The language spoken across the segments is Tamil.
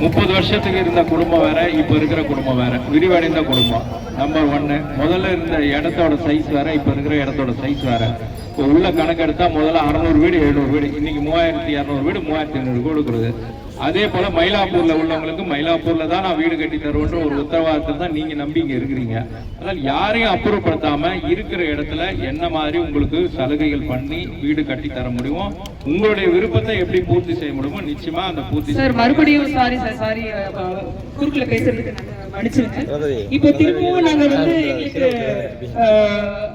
முப்பது வருஷத்துக்கு இருந்த குடும்பம் வேற இப்போ இருக்கிற குடும்பம் வேற. விரிவடைந்த குடும்பம். நம்பர் ஒன்னு முதல்ல இருந்த இடத்தோட சைஸ் வேற இப்போ இருக்கிற இடத்தோட சைஸ் வேற. இப்போ உள்ள கணக்கு எடுத்தா முதல்ல அறநூறு வீடு எழுநூறு வீடு. இன்னைக்கு மூவாயிரத்தி இரநூறு வீடு மூவாயிரத்தி ஐநூறு வீடு கொடுக்குறது அதே போல மயிலாப்பூர்ல உள்ளவங்களுக்கு மயிலாப்பூர்ல தான் நான் வீடு கட்டி தருவேன்ற ஒரு உத்தரவாதத்தில் தான் நீங்க நம்பி இங்க இருக்கிறீங்க. அதனால் யாரையும் அப்புறப்படுத்தாம இருக்கிற இடத்துல என்ன மாதிரி உங்களுக்கு சலுகைகள் பண்ணி வீடு கட்டி தர முடியுமோ உங்களுடைய விருப்பத்தை எப்படி பூர்த்தி செய்ய முடியுமோ நிச்சயமா அந்த பூர்த்தி சார் மறுபடியும் சாரி சார் சாரி குறுக்குல பேசுறதுக்கு இப்போ திரும்பவும் நாங்க வந்து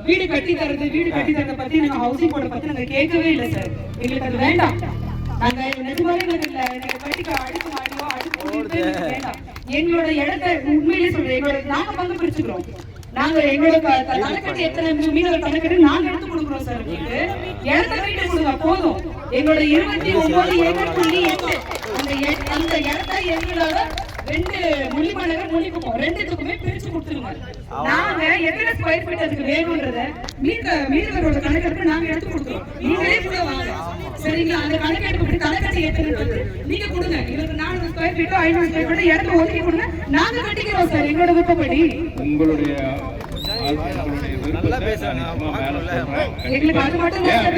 வீடு கட்டி தரது வீடு கட்டி தரத பத்தி நாங்க ஹவுசிங் போர்டை பத்தி நாங்க கேட்கவே இல்லை சார். எங்களுக்கு அது வேண்டாம். நாங்க நிஜமாவே இல்ல. நீங்க வேண்டாம். எங்களோட இடத்தை உண்மையிலேயே சொல்றேன். எங்களோட நாங்க பங்கு பிரிச்சுக்கிறோம். நாங்க எங்களோட க- த- தனக்கட்டு எத்தனை மீனவர் தனக்கட்டு நாங்க எடுத்து கொடுக்குறோம் சார் உங்களுக்கு இடத்த வீட்டு கொடுங்க போதும். எங்களோட இருபத்தி ஒன்பது ஏக்கர் புள்ளி எட்டு. அந்த எ- அந்த இடத்த எங்களோட ரெண்டு முள்ளிமலர் முள்ளிக்குப்போம் ரெண்டுத்துக்குமே பிரிச்சு கொடுத்துருங்க. நாங்க எத்தனை ஸ்கொயர் ஃபீட் அதுக்கு வேணும்ன்றத மீன மீனவரோட கணக்கெடுப்பு நாங்க எடுத்து கொடுக்குறோம் நீங்களே கூட வாங்க. சரிங்களா? அந்த கணக்கெடுப்பு இப்படி தலைக்கட்டை ஏத்துறது நீங்க கொடுங்க. எங்களுக்கு நானூறு ஸ்கொயர் ஃபீட்டோ ஐநூறு ஸ்கொயர் ஃபீட்டோ இடத்த ஒதுக்கி கொடுங்க. நாங்க கட்டிக்கிறோம் சார் எங்களோட விருப்பப்படி. உங்களுடைய. எங்களுக்கு அது மட்டும் தான்.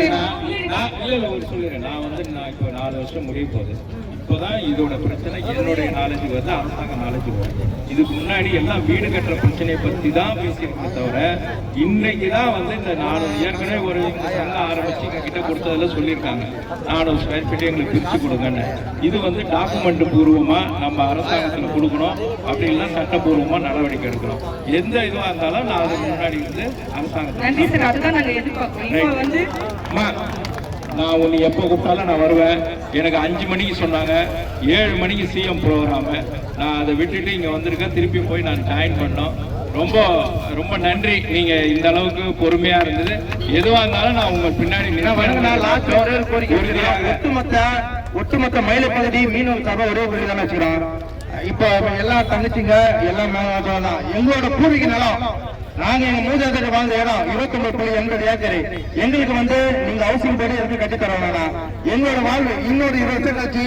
நான் இல்ல இல்ல ஒரு சொல்லுறேன் நான் வந்து நான் இப்போ நாலு வருஷம் முடிய போகுது. இப்போதான் இதோட பிரச்சனை என்னுடைய நாலேஜுக்கு வந்து அரசாங்க நாலேஜுக்கு வருது இதுக்கு முன்னாடி எல்லாம் வீடு கட்டுற பிரச்சனையை பத்தி தான் பேசியிருக்கே தவிர இன்னைக்கு தான் வந்து இந்த நானூறு ஏற்கனவே ஒரு சங்கம் ஆரம்பிச்சு கிட்ட கொடுத்ததுல சொல்லியிருக்காங்க. நானூறு ஸ்கொயர் ஃபீட் எங்களுக்கு பிரிச்சு கொடுங்கன்னு. இது வந்து டாக்குமெண்ட் பூர்வமா நம்ம அரசாங்கத்துல கொடுக்கணும். அப்படி இல்லைன்னா சட்டப்பூர்வமா நடவடிக்கை எடுக்கணும். எந்த இதுவா இருந்தாலும் நான் அதுக்கு முன்னாடி வந்து அரசாங்கத்தை நன்றி சார். அதுதான் நாங்க எதிர்பார்க்கிறோம். இப்போ வந்து நான் உன்னை எப்போ கூப்பிட்டாலும் நான் வருவேன். எனக்கு அஞ்சு மணிக்கு சொன்னாங்க. ஏழு மணிக்கு சிஎம் ப்ரோக்ராமு நான் அதை விட்டுட்டு இங்கே வந்திருக்கேன். திருப்பி போய் நான் ஜாயின் பண்ணோம். ரொம்ப ரொம்ப நன்றி. நீங்க இந்த அளவுக்கு பொறுமையா இருந்தது. எதுவா இருந்தாலும் நான் உங்க பின்னாடி ஒட்டுமொத்த ஒட்டுமொத்த மயிலை பகுதி மீனவர் சபை ஒரே ஒரு தான் வச்சுக்கிறோம். இப்ப எல்லா தங்கச்சிங்க எல்லாம் மேல தான். எங்களோட பூர்வீக நிலம். நாங்க எங்க மூதாதையர் வாழ்ந்த இடம் இருபத்தி ஒன்பது புள்ளி எண்பது ஏக்கர். எங்களுக்கு வந்து நீங்க ஹவுசிங் போர்டு எதுக்கு கட்டி தர வேணாம் எங்களோட வாழ்வு இன்னொரு இருபது வருஷம் கழிச்சு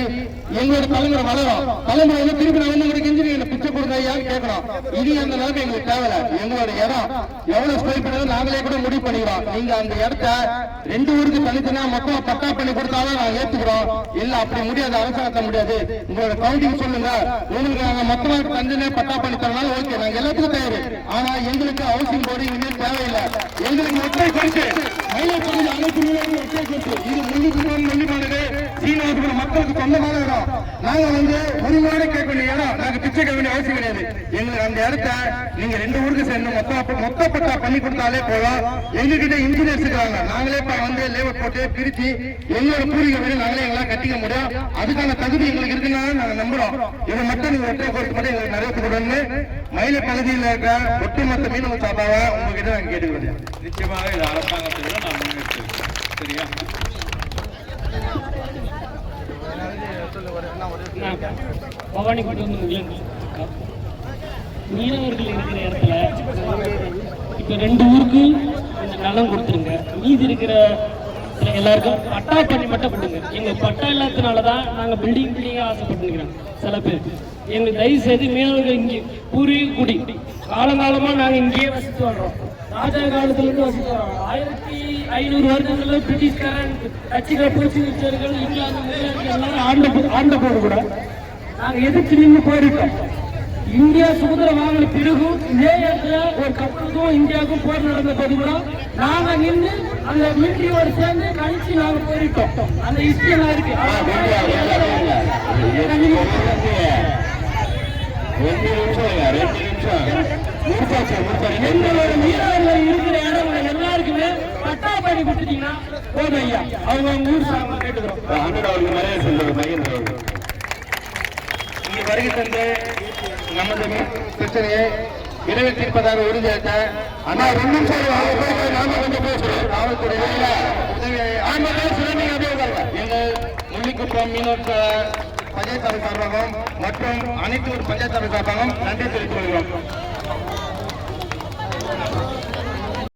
எங்களோட தலைமுறை வளரும். தலைமுறை வந்து திருப்பி நான் வந்து உங்களுக்கு இன்ஜினியர் பிச்சை கொடுங்க ஐயான்னு கேட்கணும். இது அந்த அளவுக்கு எங்களுக்கு தேவையில்ல. எங்களோட இடம் எவ்வளவு ஸ்கொயர் ஃபீட் நாங்களே கூட முடிவு பண்ணிக்கிறோம். நீங்க அந்த இடத்த ரெண்டு ஊருக்கு தனித்தனா மொத்தமா பட்டா பண்ணி கொடுத்தாலும் நாங்க ஏத்துக்கிறோம். இல்ல அப்படி முடியாது அரசாங்கத்தை முடியாது. உங்களோட கவுண்டிங் சொல்லுங்க. உங்களுக்கு நாங்க மொத்தமா தனித்தனியா பட்டா பண்ணி தரனாலும் ஓகே நாங்க எல்லாத்துக்கும் தயாரு. ஆனா எங்களுக்கு ஹவுசிங் போர்டு இனிமேல் தேவையில்லை. எங்களுக்கு ஒற்றை குறித்து மயிலப்பகுதி அனைத்து ஒற்றை குறித்து இது முள்ளிக்குப்பம் மக்களுக்கு சொந்தமான இடம் நாங்க வந்து உரிமையோட கேட்க வேண்டிய இடம். நாங்க பிச்சை கேட்க வேண்டிய அவசியம் கிடையாது. எங்களுக்கு அந்த இடத்த நீங்க ரெண்டு ஊருக்கு சேர்ந்து மொத்த மொத்த பட்டா பண்ணி கொடுத்தாலே போதும். எங்ககிட்ட இன்ஜினியர்ஸ் இருக்காங்க. நாங்களே இப்ப வந்து லேபர் போட்டு பிரிச்சு எங்களோட பூர்வீக வீடு நாங்களே எங்களால் கட்டிக்க முடியும். அதுக்கான தகுதி எங்களுக்கு இருக்குன்னா நாங்க நம்புறோம். இதை மட்டும் நீங்க ஒற்றை கோர்த்து மட்டும் எங்களுக்கு நிறைவேற்றி மயில மயிலை பகுதியில் இருக்க ஒட்டுமொத்த மீனவ சாப்பாவை உங்ககிட்ட நாங்க கேட்டுக்கிறோம் நிச்சயமாக இது அரசாங்கத்தை நான் முன்னெடுத்து சரியா? பவானி கொண்டு வந்து மீனவர்கள் இருக்கிற இடத்துல இப்போ ரெண்டு ஊருக்கு நலம் கொடுத்துருங்க. மீதி இருக்கிற எல்லாருக்கும் பட்டா பண்ணி மட்டும் பண்ணுங்க. எங்க பட்டா இல்லாததுனால தான் நாங்கள் பில்டிங் பில்டிங்காக ஆசைப்பட்டுருக்கிறோம் சில பேர். எங்களுக்கு தயவு செய்து மீனவர்கள் இங்கே பூர்வீக குடி. காலங்காலமா நாங்கள் இங்கேயே வசித்து வர்றோம். ராஜா காலத்துல இருந்து வசித்து வர்றோம். ஆயிரத்தி ஐநூறு வருடங்கள்ல பிரிட்டிஷ்காரன் டச்சுக்கார போர்ச்சுகீசியர்கள் இங்கிலாந்து எல்லாரும் ஆண்ட போ- ஆண்ட போது கூட நாங்க எதிர்த்து நின்று போயிருக்கோம் இந்தியா சுதந்திரம் வாங்கின பிறகும் இதே இடத்துல ஒரு கப்பலுக்கும் இந்தியாவுக்கும் போர் நடந்த போது கூட நாங்க நின்று அந்த மிலிட்டரியோட சேர்ந்து கழிச்சு நாங்க போயிருக்கோம் அந்த ஹிஸ்டரி இருக்கு எங்களோட மீனவர்கள் இருக்கிற இடம் எல்லாருக்குமே பண்ணி கொடுத்துட்டீங்கன்னா போதும் ஐயா. அவங்க அவங்க ஊர் சார்பாக கேட்டுக்கிறோம். இங்கே வருகை தந்து நமது பிரச்சனையை விரைவில் தீர்ப்பதாக உறுதியேற்ற அண்ணா ரெண்டு நிமிஷம் வாங்க, போய் நாம கொஞ்சம் பேசுறோம் காவல்துறை ஆமா பேசுறேன். நீங்க அப்படியே உட்காருங்க. எங்கள் முள்ளிக்குப்பம் மீனவ பஞ்சாயத்து சார்பாகவும் மற்றும் அனைத்து ஊர் பஞ்சாயத்து சார்பாகவும் நன்றி தெரிவித்துக் கொள்கிறோம்.